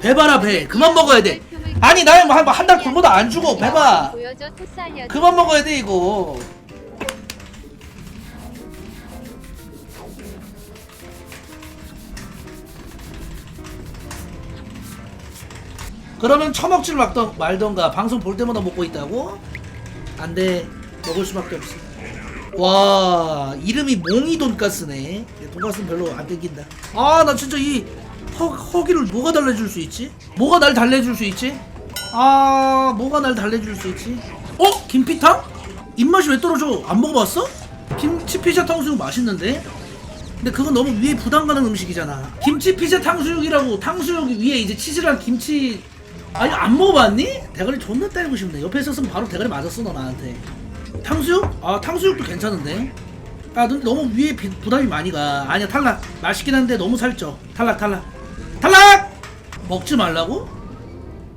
배봐라 배. 그만 먹어야 돼. 아니 나한한 달 굶어도 안 주고 배봐. 그만 먹어야 돼 이거. 그러면 처먹질 말던, 말던가 방송 볼 때마다 먹고 있다고? 안돼. 먹을 수밖에 없어. 와 이름이 몽이 돈가스네. 돈가스는 별로 안 땡긴다. 아 나 진짜 이 허, 허기를 뭐가 달래줄 수 있지? 뭐가 날 달래줄 수 있지? 아 뭐가 날 달래줄 수 있지? 어? 김피탕? 입맛이 왜 떨어져? 안 먹어봤어? 김치 피자 탕수육 맛있는데? 근데 그건 너무 위에 부담 가는 음식이잖아 김치 피자 탕수육이라고 탕수육 위에 이제 치즈랑 김치 아니 안 먹어봤니? 대가리 존나 때리고 싶네 옆에 있었으면 바로 대가리 맞았어 너 나한테 탕수육? 아 탕수육도 괜찮은데 아 근데 너무 위에 비- 부담이 많이 가 아니야 탈락 맛있긴 한데 너무 살쪄 탈락 탈락 탈락! 먹지 말라고?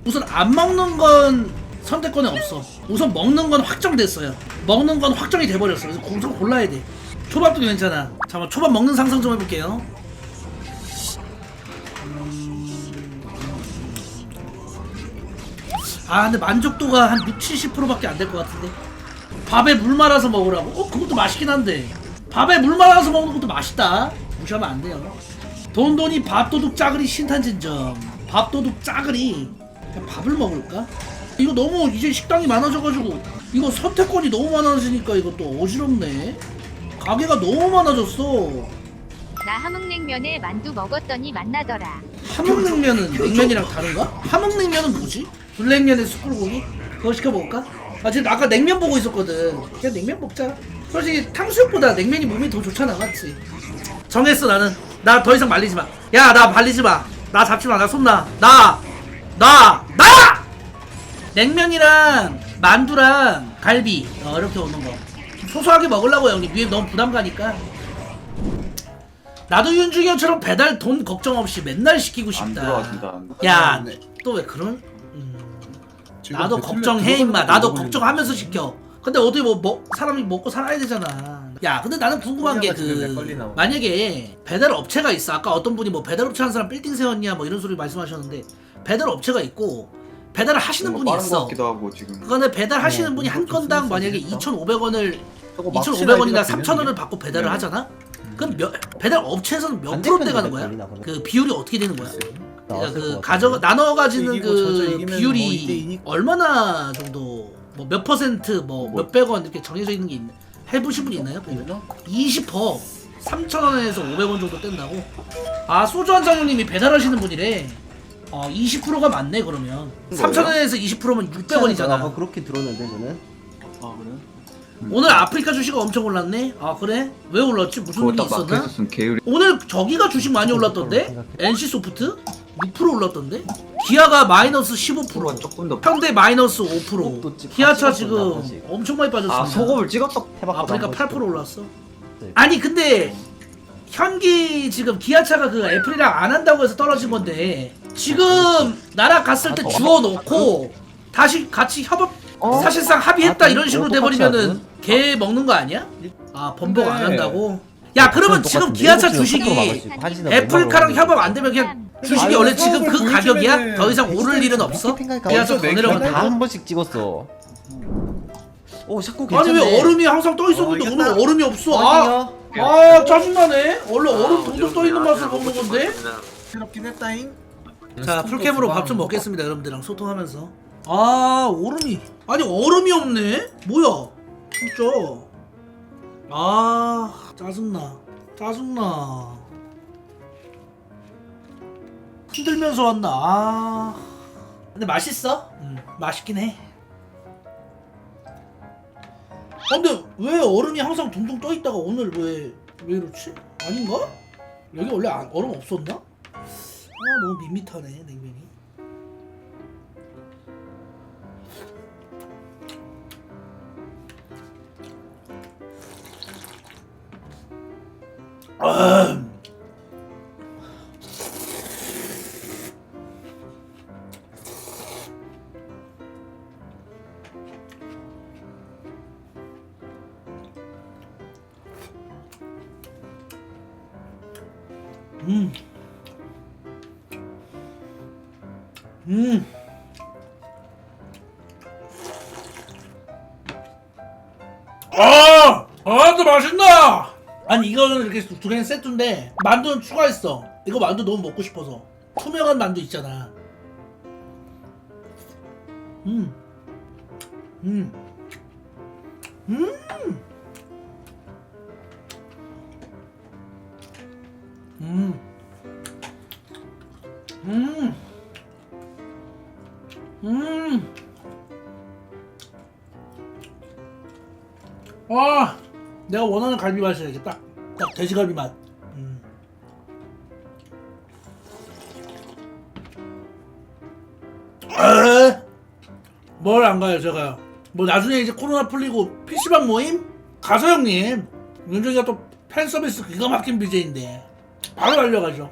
우선 안 먹는 건 선택권에 없어. 우선 먹는 건 확정됐어요. 먹는 건 확정이 돼버렸어. 그래서 우선 골라야 돼. 초밥도 괜찮아. 잠깐만 초밥 먹는 상상 좀 해볼게요. 아 근데 만족도가 한 6, 70%밖에 안 될 것 같은데? 밥에 물 말아서 먹으라고? 어 그것도 맛있긴 한데. 밥에 물 말아서 먹는 것도 맛있다. 무시하면 안 돼요 돈돈이 밥도둑 짜그리 신탄진점 밥도둑 짜그리 그냥 밥을 먹을까? 이거 너무 이제 식당이 많아져가지고 이거 선택권이 너무 많아지니까 이것도 어지럽네 가게가 너무 많아졌어 나 함흥냉면에 만두 먹었더니 맛나더라. 함흥냉면은 냉면이랑 다른가? 함흥냉면은 뭐지? 불냉면에 숯불고기? 그거 시켜 먹을까? 아 지금 아까 냉면 보고 있었거든. 그냥 냉면 먹자. 솔직히 탕수육보다 냉면이 몸이 더 좋잖아, 맞지? 정했어 나는. 나 더 이상 말리지 마. 야 나 말리지 마. 나 잡지 마. 나 손나. 나. 나. 나. 냉면이랑 만두랑 갈비 어, 이렇게 오는 거. 소소하게 먹으려고 형님. 위에 너무 부담 가니까. 나도 윤중이 형처럼 배달 돈 걱정 없이 맨날 시키고 안 싶다. 들어와준다. 야, 또 왜 그런? 음, 나도 걱정해 임마. 나도 걱정하면서 시켜. 근데 어디 뭐, 뭐 사람이 먹고 살아야 되잖아. 야, 근데 나는 궁금한 게 그. 만약에 배달 업체가 있어. 아까 어떤 분이 뭐 배달 업체 하는 사람 빌딩 세웠냐 뭐 이런 소리 말씀하셨는데 배달 업체가 있고 배달을 하시는 분이 있어. 같기도 하고 지금. 그거는 배달 하시는 어, 분이 한 건당 만약에 했다. 2,500원을 저거 막 2,500원이나 시라이드가 3,000원을 되면 받고 배달을 네. 하잖아? 그럼 몇, 배달 업체에서는 몇 프로대 가는 거야? 그 비율이 어떻게 되는 거야? 그러니까 그것 가져. 나눠 가지는 이기고 저저 그 이기면 비율이 뭐 이니까. 얼마나 정도 뭐 몇 퍼센트 뭐 뭐. 몇백 원 이렇게 정해져 있는 게 있나? 해보신 분 있나요? 이거죠? 20% 3,000원에서 500원 정도 뗀다고? 아 소주 한 장님이 배달하시는 분이래. 어 20%가 맞네 그러면. 3,000원에서 20%면 아까 600원이잖아. 그렇게 들었는데 저는 아 그래? 오늘 아프리카 주식 엄청 올랐네. 아 그래? 왜 올랐지? 무슨 그거 일이 딱 있었나? 막혀 있었으면 개율이. 오늘 저기가 주식 많이 올랐던데? NC 소프트 6% 올랐던데? 기아가 마이너스 15%, 프로가 조금 더. 현대 마이너스 소금도 5%, 찍- 기아차 지금. 엄청 많이 빠졌습니다. 아 소금을 찍었어. 해봤거든, 아프리카 한 번씩. 8% 올랐어. 네. 아니 근데 현기 지금 기아차가 그 애플이랑 안 한다고 해서 떨어진 건데 지금 나라 갔을 때 아, 더 주워 놓고 다시 같이 협업 어? 사실상 합의했다 아, 이런 식으로 돼버리면은? 개 먹는 거 아니야? 아 번복 안 한다고? 야 그러면 지금? 기아차 주식이 애플카랑 못 협업. 안 되면 그냥 주식이 아니, 원래 지금 그 가격이야? 더 이상 오를 일은 없어? 캠핑카니까 기아차 어디서 더내 내려간다고? 기사다? 다한 번씩 찍었어. 오 자꾸 아니 괜찮네. 왜 얼음이 항상 떠 있었는데 어, 오늘 이겼다. 얼음이 없어? 아, 아니요. 아 짜증나네. 원래 얼음 동동 떠 있는 맛을 먹는 건데. 새롭긴 했다잉. 자 풀캠으로 밥 좀 먹겠습니다 여러분들랑 소통하면서. 아 얼음이 아니 얼음이 없네. 뭐야? 진짜. 아 짜증나. 짜증나. 흔들면서 왔나? 아. 근데 맛있어? 응, 맛있긴 해. 아, 근데 왜 얼음이 항상 둥둥 떠 있다가 오늘 왜 왜 이렇지? 아닌가? 여기 원래 안- 얼음 없었나? 아 너무 밋밋하네 냉면이. 아. 음. 음. 아! 아, 또 맛있다! 아니, 이거는 이렇게 두 개는 세트인데, 만두는 추가했어. 이거 만두 너무 먹고 싶어서. 투명한 만두 있잖아. 음. 음. 음. 음. 음. 음. 와, 내가 원하는 갈비 맛이야 이게 딱, 딱 돼지갈비 맛. 음. 뭘안 가요 제가요. 뭐 나중에 이제 코로나 풀리고 PC방 모임 가서 형님 윤정이가 또 팬 서비스 기가 막힌 BJ인데 바로 달려가죠.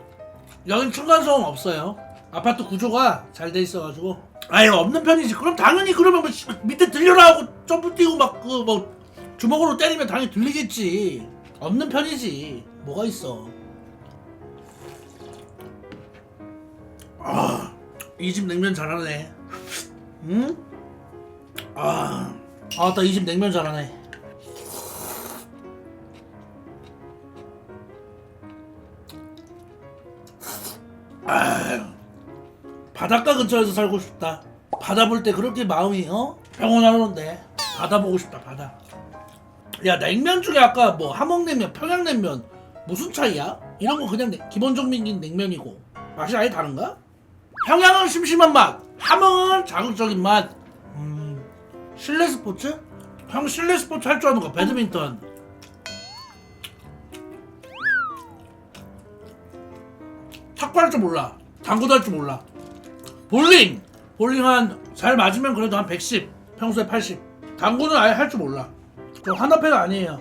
여긴 층간소음 없어요. 아파트 구조가 잘 돼 있어가지고 아예 없는 편이지. 그럼 당연히 그러면 뭐 씨, 밑에 들려라 하고 점프 뛰고 막 그 뭐 주먹으로 때리면 당연히 들리겠지. 없는 편이지. 뭐가 있어? 아, 이 집 냉면 잘하네. 응? 아, 아따 이 집 냉면 잘하네. 바닷가 근처에서 살고 싶다. 바다 볼 때 그렇게 마음이 어 평온하는데 바다 보고 싶다 바다. 야 냉면 중에 아까 뭐 함흥냉면, 평양냉면 무슨 차이야? 이런 거 그냥 냉- 기본적인 냉면이고 맛이 아예 다른가? 평양은 심심한 맛, 함흥은 자극적인 맛. 음, 실내 스포츠? 형 실내 스포츠 할 줄 아는 거 배드민턴. 탁구 할 줄 몰라. 당구도 할 줄 몰라. 볼링! 볼링 한, 잘 맞으면 그래도 한 110. 평소에 80. 당구는 아예 할 줄 몰라. 저 하나패가 아니에요.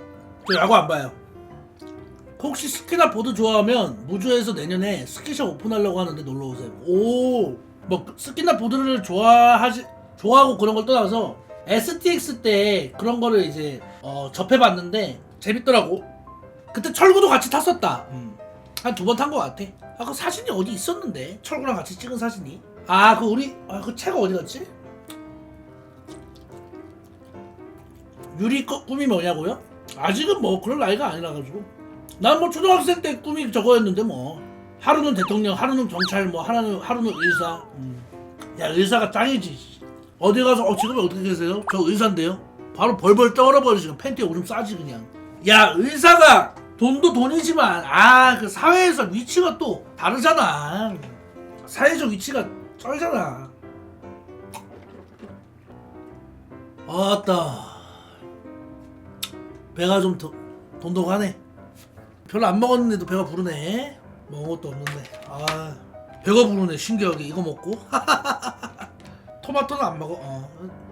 저 야구 안 봐요. 혹시 스키나 보드 좋아하면 무주에서 내년에 스키샵 오픈하려고 하는데 놀러 오세요. 오, 뭐 스키나 보드를 좋아하지 좋아하고 그런 걸 떠나서 STX 때 그런 거를 이제 어, 접해봤는데 재밌더라고. 그때 철구도 같이 탔었다. 한두 번 탄 것 같아. 아그 사진이 어디 있었는데 철구랑 같이 찍은 사진이. 아 그 우리 아그 채가 어디 갔지? 유리 거 꿈이 뭐냐고요? 아직은 뭐 그럴 나이가 아니라 가지고 난 뭐 초등학생 때 꿈이 저거였는데 뭐 하루는 대통령 하루는 경찰 뭐 하루는 하루는 의사 음. 야 의사가 짱이지 어디 가서 어 지금 어떻게 계세요? 저 의사인데요 바로 벌벌 떨어 버리시고 팬티에 오줌 싸지 그냥 야 의사가 돈도 돈이지만 아 그 사회에서 위치가 또 다르잖아 사회적 위치가 쩔잖아. 아따. 배가 좀 더, 돈독하네. 별로 안 먹었는데도 배가 부르네. 먹은 것도 없는데. 아 배가 부르네. 신기하게. 이거 먹고. 토마토는 안 먹어. 어.